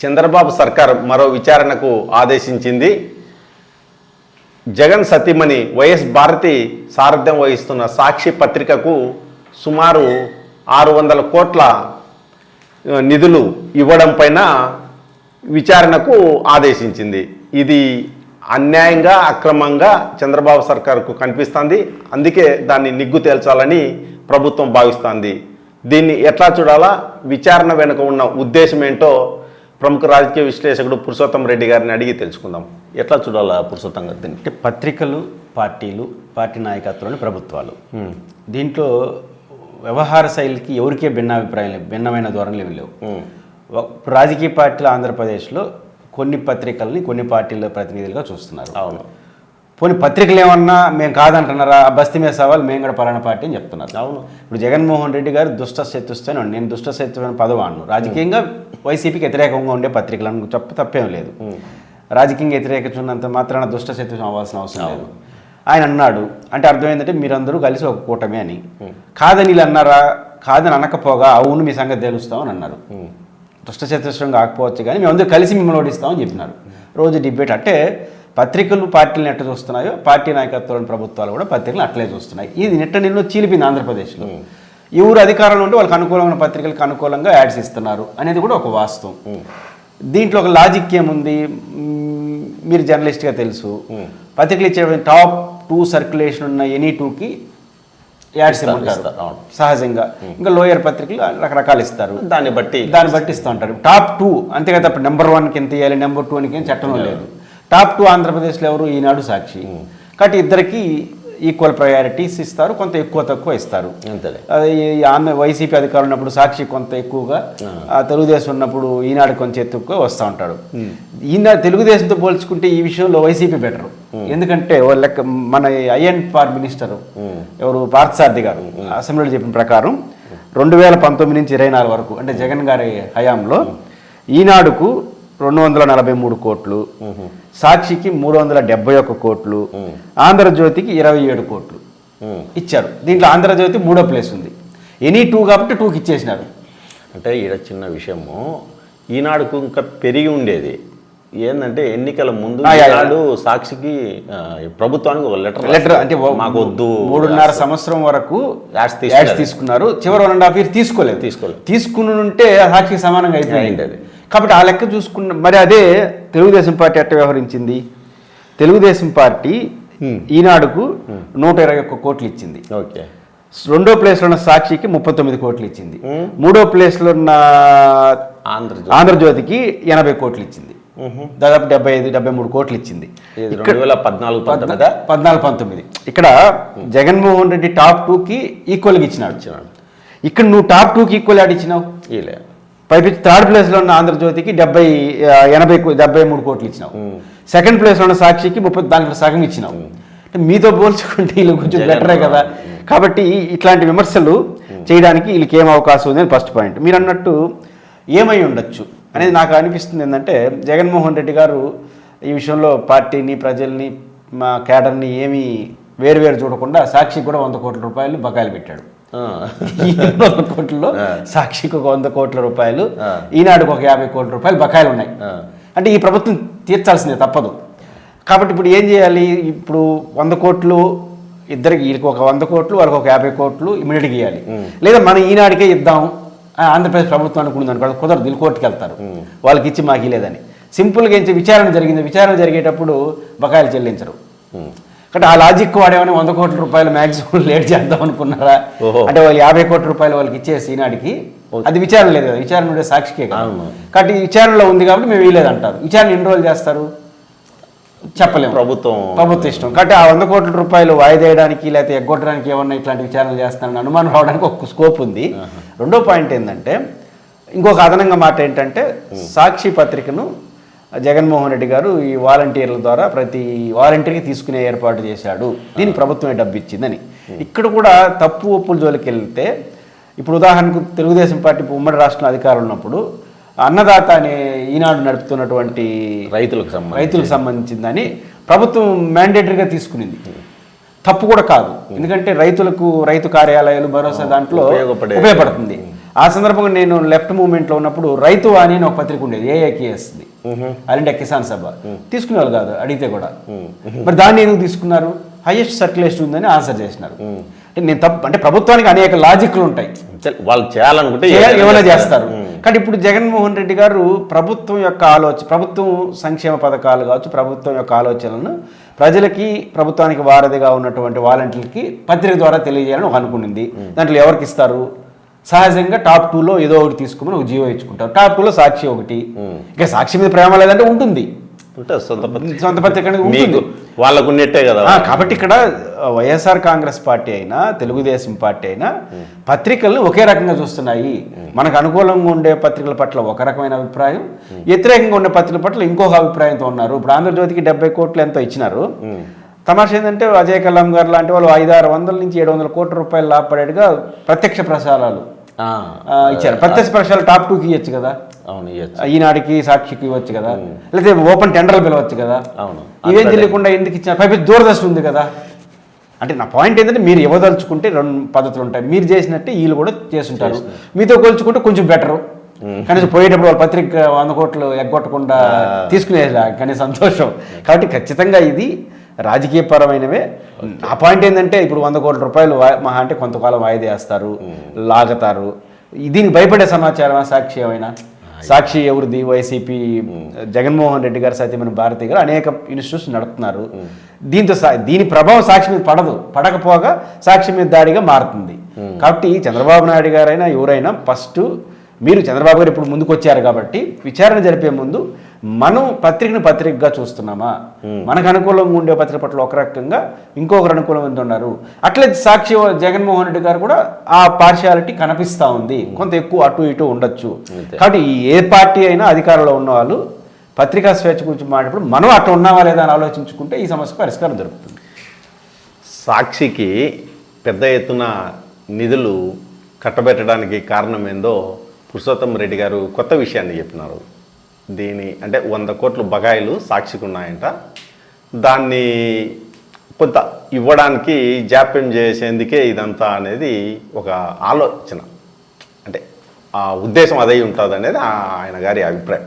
చంద్రబాబు సర్కార్ మరో విచారణకు ఆదేశించింది. జగన్ సతీమణి వైఎస్ భారతి సారథ్యం వహిస్తున్న సాక్షి పత్రికకు సుమారు ఆరు వందల కోట్ల నిధులు ఇవ్వడం పైన విచారణకు ఆదేశించింది. ఇది అన్యాయంగా అక్రమంగా చంద్రబాబు సర్కార్కు కనిపిస్తుంది. అందుకే దాన్ని నిగ్గు తేల్చాలని ప్రభుత్వం భావిస్తుంది. దీన్ని ఎట్లా చూడాలా? విచారణ వెనుక ఉన్న ఉద్దేశం ఏంటో ప్రముఖ రాజకీయ విశ్లేషకుడు పురుషోత్తం రెడ్డి గారిని అడిగి తెలుసుకుందాం. ఎట్లా చూడాలా పురుషోత్తం గారు అంటే పత్రికలు పార్టీలు పార్టీ నాయకత్వాలు ప్రభుత్వాలు. దీంట్లో వ్యవహార శైలికి ఎవరికే భిన్నాభిప్రాయం లేవు భిన్నమైన ధోరణులు ఏమి లేవు. ఇప్పుడు రాజకీయ పార్టీలు ఆంధ్రప్రదేశ్లో కొన్ని పత్రికల్ని కొన్ని పార్టీల ప్రతినిధులుగా చూస్తున్నారు. అవును. పోనీ పత్రికలు ఏమన్నా మేము కాదంటున్నారా? ఆ బస్తీ మీద సవాల్ మేము కూడా పలానా పార్టీ అని చెప్తున్నారు. అవును. ఇప్పుడు జగన్మోహన్ రెడ్డి గారు దుష్ట శత్రుస్థాని నేను దుష్ట శత్రువైన పదవాను రాజకీయంగా వైసీపీకి వ్యతిరేకంగా ఉండే పత్రికలను చెప్ప తప్పేం లేదు. రాజకీయంగా వ్యతిరేకించినంత మాత్రాన దుష్ట శత్రు అవ్వాల్సిన అవసరం లేదు. ఆయన అన్నాడు అంటే అర్థం ఏంటంటే మీరందరూ కలిసి ఒక కూటమి అని. కాదని వీళ్ళు అన్నారా? కాదని అనకపోగా అవును మీ సంగతి తెలుస్తామని అన్నారు. దుష్ట చతుష్టం కాకపోవచ్చు కానీ మేమందరూ కలిసి మిమ్మల్ని ఓడిస్తామని చెప్పినారు. రోజు డిబేట్. అంటే పత్రికలు పార్టీలను ఎట్లా చూస్తున్నాయో పార్టీ నాయకత్వాలను ప్రభుత్వాలు కూడా పత్రికలు అట్లే చూస్తున్నాయి. ఇది నిట్ట నిన్ను చీలిపింది ఆంధ్రప్రదేశ్లో. ఎవరు అధికారంలో ఉంటే వాళ్ళకి అనుకూలమైన పత్రికలకు అనుకూలంగా యాడ్స్ ఇస్తున్నారు అనేది కూడా ఒక వాస్తవం. దీంట్లో ఒక లాజిక్ ఏముంది? మీరు జర్నలిస్ట్గా తెలుసు. పత్రికలు ఇచ్చే టాప్ టూ సర్క్యులేషన్ ఉన్న ఎనీ టూకి యాడ్స్ ఇవ్వమంటారు. సహజంగా. ఇంకా లోయర్ పత్రికలు రకరకాలు ఇస్తారు. దాన్ని బట్టి దాన్ని బట్టి ఇస్తూ ఉంటారు. టాప్ టూ అంతేగా తప్ప నెంబర్ వన్కి ఎంత ఇవ్వాలి నెంబర్ టూ అని చట్టం లేదు. టాప్ టూ ఆంధ్రప్రదేశ్లో ఎవరు? ఈనాడు సాక్షి. కాబట్టి ఇద్దరికి ఈక్వల్ ప్రయారిటీస్ ఇస్తారు కొంత ఎక్కువ తక్కువ ఇస్తారు. ఆంధ్ర వైసీపీ అధికారం ఉన్నప్పుడు సాక్షి కొంత ఎక్కువగా తెలుగుదేశం ఉన్నప్పుడు ఈనాడు కొంచెం ఎక్కువ వస్తూ ఉంటాడు. ఈనాడు తెలుగుదేశంతో పోల్చుకుంటే ఈ విషయంలో వైసీపీ బెటర్. ఎందుకంటే లెక్క మన ఐఎన్ పార్ మినిస్టర్ ఎవరు? పార్థసారథి గారు. అసెంబ్లీలో చెప్పిన ప్రకారం రెండు వేల పంతొమ్మిది నుంచి ఇరవై నాలుగు వరకు అంటే జగన్ గారి హయాంలో ఈనాడుకు రెండు వందల నలభై మూడు కోట్లు సాక్షికి మూడు వందల డెబ్బై ఒక్క కోట్లు ఆంధ్రజ్యోతికి ఇరవై ఏడు కోట్లు. ఇచ్చారు దీంట్లో ఆంధ్రజ్యోతి మూడో ప్లేస్ ఉంది ఎనీ టూ కాబట్టి టూకి ఇచ్చేసినారు అంటే ఈడ చిన్న విషయము ఈనాడుకు ఇంకా పెరిగి ఉండేది ఏంటంటే ఎన్నికల ముందు. ఈనాడు సాక్షికి ప్రభుత్వానికి ఒక లెటర్ లెటర్ అంటే మాకు వద్దు మూడున్నర సంవత్సరం వరకు యాడ్స్ తీసుకున్నారు. చివరి వన్ అండ్ హాఫ్ ఇయర్ తీసుకోలేదు తీసుకోలేదు. తీసుకుని ఉంటే సాక్షికి సమానంగా అయిపోయింది అయిండేది. కాబట్టి ఆ లెక్క చూసుకున్న మరి అదే తెలుగుదేశం పార్టీ ఎట్ట వ్యవహరించింది. తెలుగుదేశం పార్టీ ఈనాడుకు నూట ఇరవై ఒక్క కోట్లు ఇచ్చింది ఓకే. రెండో ప్లేస్లో ఉన్న సాక్షికి ముప్పై తొమ్మిది కోట్లు ఇచ్చింది మూడో ప్లేస్లో ఉన్న ఆంధ్రజ్యోతి. ఆంధ్రజ్యోతికి ఎనభై కోట్లు ఇచ్చింది దాదాపు డెబ్బై ఐదు డెబ్బై మూడు కోట్లు ఇచ్చింది రెండు వేల పద్నాలుగు పంతొమ్మిదా పద్నాలుగు పంతొమ్మిది. ఇక్కడ జగన్మోహన్ రెడ్డి టాప్ టూకి ఈక్వల్గా ఇచ్చినాడు. ఇచ్చినాడు. ఇక్కడ నువ్వు టాప్ టూకి ఈక్వల్ యాడ్ ఇచ్చినావు? పైపించి థర్డ్ ప్లేస్లో ఉన్న ఆంధ్రజ్యోతికి డెబ్బై ఎనభై డెబ్బై మూడు కోట్లు ఇచ్చినావు. సెకండ్ ప్లేస్లో ఉన్న సాక్షికి ముప్పై దాంట్లో సగం ఇచ్చినావు. అంటే మీతో పోల్చుకుంటే వీళ్ళు కొంచెం బెటరే కదా. కాబట్టి ఇట్లాంటి విమర్శలు చేయడానికి వీళ్ళకి ఏం అవకాశం ఉంది అని ఫస్ట్ పాయింట్. మీరు అన్నట్టు ఏమై ఉండొచ్చు అనేది నాకు అనిపిస్తుంది ఏంటంటే జగన్మోహన్ రెడ్డి గారు ఈ విషయంలో పార్టీని ప్రజల్ని మా కేడర్ని ఏమీ వేరు వేరు చూడకుండా సాక్షికి కూడా వంద కోట్ల రూపాయలు బకాయిలు పెట్టాడు. కోట్లలో సాక్షికి ఒక వంద కోట్ల రూపాయలు. ఈనాడుకు ఒక యాభై కోట్ల రూపాయలు బకాయిలు ఉన్నాయి. అంటే ఈ ప్రభుత్వం తీర్చాల్సిందే తప్పదు. కాబట్టి ఇప్పుడు ఏం చేయాలి? ఇప్పుడు వంద కోట్లు ఇద్దరికి వీళ్ళకి ఒక వంద కోట్లు వాళ్ళకి ఒక యాభై కోట్లు ఇమీడియట్గా ఇవ్వాలి లేదా మన ఈనాడికే ఇద్దాం ఆంధ్రప్రదేశ్ ప్రభుత్వం అనుకుంది అనుకో కుదరదు వీళ్ళు కోర్టుకి వెళ్తారు. వాళ్ళకి ఇచ్చి మాకు ఇవ్వలేదని సింపుల్గా ఏంటి? విచారణ జరిగింది. విచారణ జరిగేటప్పుడు బకాయిలు చెల్లించరు. కాబట్టి ఆ లాజిక్ వాడేమని వంద కోట్ల రూపాయలు మ్యాక్సిమం లేట్ చేద్దాం అనుకున్నారా. అంటే వాళ్ళు యాభై కోట్ల రూపాయలు వాళ్ళకి ఇచ్చేసి ఈనాడికి అది విచారణ లేదు కదా. విచారణ ఉండే సాక్షికే కదా. కాబట్టి ఈ విచారణలో ఉంది కాబట్టి మేము వీలేదు అంటారు విచారణ ఎన్ని రోజులు చేస్తారు? చెప్పలేము. ప్రభుత్వం. ప్రభుత్వ ఇష్టం. కాబట్టి ఆ వంద కోట్ల రూపాయలు వాయిదేయడానికి లేకపోతే ఎగ్గొట్టడానికి ఏమన్నా ఇట్లాంటి విచారణలు చేస్తారని అనుమానం రావడానికి ఒక స్కోప్ ఉంది. రెండో పాయింట్ ఏంటంటే ఇంకొక అదనంగా మాట ఏంటంటే సాక్షి పత్రికను జగన్మోహన్ రెడ్డి గారు ఈ వాలంటీర్ల ద్వారా ప్రతి వాలంటీర్కి తీసుకునే ఏర్పాటు చేశాడు. దీనికి ప్రభుత్వమే డబ్బు ఇచ్చిందని ఇక్కడ కూడా తప్పు ఒప్పుల జోలికి వెళ్తే ఇప్పుడు ఉదాహరణకు తెలుగుదేశం పార్టీ ఉమ్మడి రాష్ట్రంలో అధికారం ఉన్నప్పుడు అన్నదాత అనే ఈనాడు నడుపుతున్నటువంటి రైతులకు రైతులకు సంబంధించిందని ప్రభుత్వం మ్యాండేటరీగా తీసుకునింది. తప్పు కూడా కాదు. ఎందుకంటే రైతులకు రైతు కార్యాలయాలు భరోసా దాంట్లో ఉపయోగపడే- ఉపయోగపడుతుంది. ఆ సందర్భంగా నేను లెఫ్ట్ మూవ్మెంట్లో ఉన్నప్పుడు రైతు వాణి అని ఒక పత్రిక ఉండేది ఏఏకేఎస్ది. ఆల్ ఇండియా కిసాన్ సభ. తీసుకునేవాళ్ళు కాదు అడిగితే కూడా. మరి దాన్ని ఎందుకు తీసుకున్నారు? హైయెస్ట్ సర్క్యులేషన్ ఉందని ఆన్సర్ చేసినారు. అంటే నేను తప్పు అంటే ప్రభుత్వానికి అనేక లాజిక్లు ఉంటాయి. వాళ్ళు చేయాలనుకుంటే చేయాలి, ఏమైనా చేస్తారు. కానీ ఇప్పుడు జగన్మోహన్ రెడ్డి గారు ప్రభుత్వం యొక్క ఆలోచన ప్రభుత్వం సంక్షేమ పథకాలు కావచ్చు ప్రభుత్వం యొక్క ఆలోచనలను ప్రజలకి ప్రభుత్వానికి వారధిగా ఉన్నటువంటి వాలంటీర్లకి పత్రిక ద్వారా తెలియజేయాలని ఒక అనుకునింది. దాంట్లో ఎవరికి ఇస్తారు? సహజంగా టాప్ టూలో ఏదో ఒకటి తీసుకుని ఒక జీవో ఇచ్చుకుంటారు. టాప్ టూలో సాక్షి ఒకటి. ఇక సాక్షి మీద ప్రేమ లేదంటే ఉంటుంది. ఉంటే సొంత పత్రిక. వాళ్ళకు ఉన్నట్టే కదా కాబట్టి ఇక్కడ వైఎస్ఆర్ కాంగ్రెస్ పార్టీ అయినా తెలుగుదేశం పార్టీ అయినా పత్రికలను ఒకే రకంగా చూస్తున్నాయి. మనకు అనుకూలంగా ఉండే పత్రికల పట్ల ఒక రకమైన అభిప్రాయం. వ్యతిరేకంగా ఉండే పత్రికల పట్ల ఇంకొక అభిప్రాయంతో ఉన్నారు. ఇప్పుడు ఆంధ్రజ్యోతికి డెబ్బై కోట్లు ఎంతో ఇచ్చినారు. తమాషా ఏంటంటే అజయ్ కలాం గారు లాంటి వాళ్ళు ఐదు ఆరు వందల నుంచి ఏడు వందల కోట్ల రూపాయలు లాభపడేట్టుగా ప్రత్యక్ష ప్రసారాలు ఇచ్చారు ప్రత్యక్ష టాప్ టూకి ఇవ్వచ్చు కదా? అవును. ఈనాడికి సాక్షికి ఇవ్వచ్చు కదా? లేకపోతే ఓపెన్ టెండర్లు పిలవచ్చు కదా? అవును ఇవేం తెలియకుండా ఎందుకు ఇచ్చారు పైపు దూరదర్శన్ ఉంది కదా? అంటే నా పాయింట్ ఏంటంటే మీరు ఇవ్వదలుచుకుంటే రెండు పద్ధతులు ఉంటాయి. మీరు చేసినట్టే వీళ్ళు కూడా చేస్తుంటారు. మీతో కొలుచుకుంటే కొంచెం బెటరు కనీసం పోయేటప్పుడు వాళ్ళ పత్రిక వంద కోట్లు ఎగ్గొట్టకుండా తీసుకునే కానీ సంతోషం. కాబట్టి ఖచ్చితంగా ఇది రాజకీయపరమైనవే. ఆ పాయింట్ ఏంటంటే ఇప్పుడు వంద కోట్ల రూపాయలు మహా అంటే కొంతకాలం వాయిదా వేస్తారు లాగతారు. దీనికి భయపడే సమాచారం సాక్షి ఏమైనా? సాక్షి ఎవరిది? వైసీపీ జగన్మోహన్ రెడ్డి గారు సత్యమైన భారతి గారు అనేక ఇన్స్టిట్యూట్స్ నడుపుతున్నారు. దీంతో దీని ప్రభావం సాక్షి మీద పడదు. పడకపోగా సాక్షి మీద దాడిగా మారుతుంది. కాబట్టి చంద్రబాబు నాయుడు గారైనా ఎవరైనా ఫస్ట్ మీరు చంద్రబాబు గారు ఇప్పుడు ముందుకు వచ్చారు కాబట్టి విచారణ జరిపే ముందు మనం పత్రికను పత్రికగా చూస్తున్నామా? మనకు అనుకూలంగా ఉండే పత్రిక పట్ల ఒక రకంగా ఇంకొకరు అనుకూలంగా ఉన్నారు? అట్లే సాక్షి జగన్మోహన్ రెడ్డి గారు కూడా ఆ పార్షియాలిటీ కనిపిస్తూ ఉంది. కొంత ఎక్కువ అటు ఇటు ఉండొచ్చు. కాబట్టి ఏ పార్టీ అయినా అధికారంలో ఉన్న వాళ్ళు పత్రికా స్వేచ్ఛ గురించి మాట్లాడినప్పుడు మనం అట్లా ఉన్నావా లేదా అని ఆలోచించుకుంటే ఈ సమస్యకు పరిష్కారం దొరుకుతుంది. సాక్షికి పెద్ద ఎత్తున నిధులు కట్టబెట్టడానికి కారణం ఏందో పురుషోత్తం రెడ్డి గారు కొత్త విషయాన్ని చెప్పినారు. దీని అంటే వంద కోట్లు బకాయిలు సాక్షికి ఉన్నాయంట దాన్ని కొంత ఇవ్వడానికి జాప్యం చేసేందుకే ఇదంతా అనేది ఒక ఆలోచన. అంటే ఆ ఉద్దేశం అదే ఉంటుంది అనేది ఆయన గారి అభిప్రాయం.